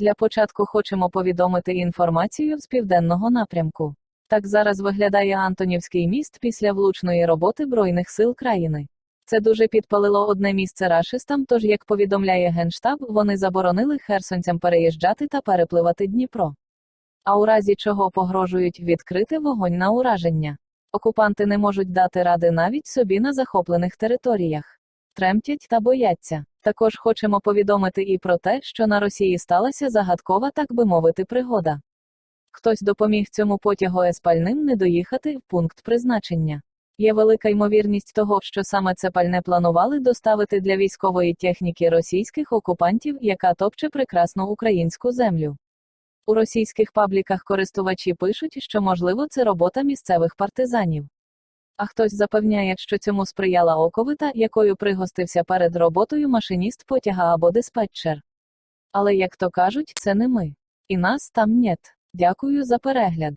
Для початку хочемо повідомити інформацію з південного напрямку. Так зараз виглядає Антонівський міст після влучної роботи Збройних сил країни. Це дуже підпалило одне місце рашистам, тож, як повідомляє Генштаб, вони заборонили херсонцям переїжджати та перепливати Дніпро. А у разі чого погрожують відкрити вогонь на ураження. Окупанти не можуть дати ради навіть собі на захоплених територіях. Тремтять та бояться. Також хочемо повідомити і про те, що на Росії сталася загадкова, так би мовити, пригода. Хтось допоміг цьому потягу еспальним не доїхати в пункт призначення. Є велика ймовірність того, що саме це пальне планували доставити для військової техніки російських окупантів, яка топче прекрасну українську землю. У російських пабліках користувачі пишуть, що можливо це робота місцевих партизанів. А хтось запевняє, що цьому сприяла оковита, якою пригостився перед роботою машиніст потяга або диспетчер. Але як то кажуть, це не ми. І нас там нет. Дякую за перегляд.